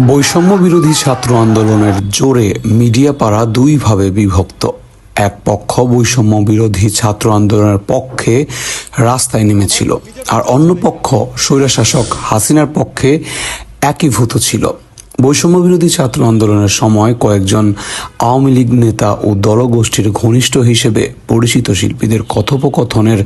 বৈষম্য বিরোধী ছাত্র আন্দোলনের জোরে মিডিয়া পাড়া দুইভাবে বিভক্ত। এক পক্ষ বৈষম্য বিরোধী ছাত্র আন্দোলনের পক্ষে রাস্তায় নেমেছিল আর অন্য পক্ষ স্বৈরশাসক হাসিনার পক্ষে একীভূত ছিল। বৈষম্য বিরোধী ছাত্র আন্দোলনের সময় কয়েকজন আওয়ামী লীগ নেতা ও দলগোষ্ঠীর ঘনিষ্ঠ হিসেবে পরিচিত শিল্পীদের কথোপকথনের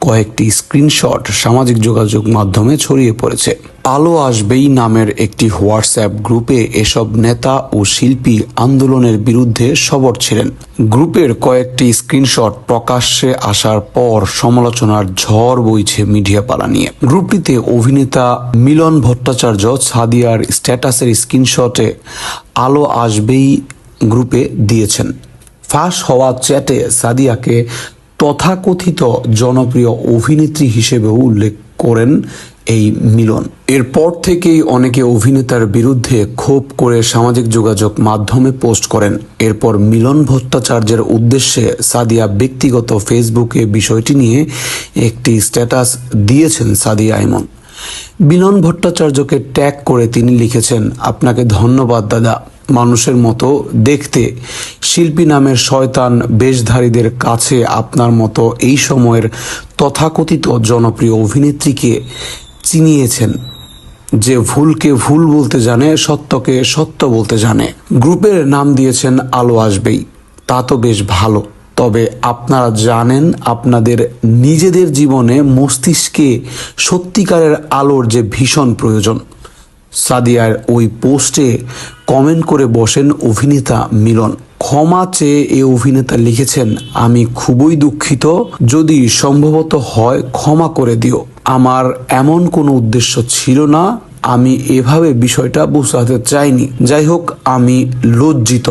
কয়েকটি স্ক্রিনশট সামাজিক যোগাযোগ মাধ্যমে ছড়িয়ে পড়েছে। আলো আসবেই নামের একটি হোয়াটসঅ্যাপ গ্রুপে এসব নেতা ও শিল্পী আন্দোলনের বিরুদ্ধে সবর ছিলেন। গ্রুপের কয়েকটি স্ক্রিনশট প্রকাশ্যে আসার পর সমালোচনার ঝড় বইছে মিডিয়া পালা নিয়ে। গ্রুপটিতে অভিনেতা মিলন ভট্টাচার্য সাদিয়ার স্ট্যাটাসের স্ক্রিনশটে আলো আসবেই গ্রুপে দিয়েছেন। ফাঁস হওয়া চ্যাটে সাদিয়াকে তথাকথিত জনপ্রিয় অভিনেত্রী হিসেবেও উল্লেখ করেন এই মিলন। এরপর থেকেই অনেকে অভিনেতার বিরুদ্ধে ক্ষোভ করে সামাজিক যোগাযোগ মাধ্যমে পোস্ট করেন। এরপর মিলন ভট্টাচার্যের উদ্দেশ্যে সাদিয়া ব্যক্তিগত ফেসবুকে বিষয়টি নিয়ে একটি স্ট্যাটাস দিয়েছেন সাদিয়া আইমন। মিলন ভট্টাচার্যকে ট্যাগ করে তিনি লিখেছেন, আপনাকে ধন্যবাদ, দাদা। মানুষের মতো দেখতে। শিল্পী নামের শয়তান বেশধারীদের কাছে আপনার মতো এই সময়ের তথাকথিত জনপ্রিয় অভিনেত্রীকে চিনিয়েছেন যে ভুলকে ভুল বলতে জানে, সত্যকে সত্য বলতে জানে। গ্রুপের নাম দিয়েছেন আলো আসবেই, তা তো বেশ ভালো। তবে আপনারা জানেন, আপনাদের নিজেদের জীবনে মস্তিষ্কে সত্যিকারের আলোর যে ভীষণ প্রয়োজন সাদিয়ার ওই পোস্টে কমেন্ট করে বসেন অভিনেতা মিলন। ক্ষমা চেয়ে এ অভিনেতা লিখেছেন, আমি খুবই দুঃখিত, যদি সম্ভবত হয় ক্ষমা করে দিও। আমার এমন কোনো উদ্দেশ্য ছিল না, আমি এভাবে বিষয়টা বোঝাতে চাইনি। যাই হোক, আমি লজ্জিত।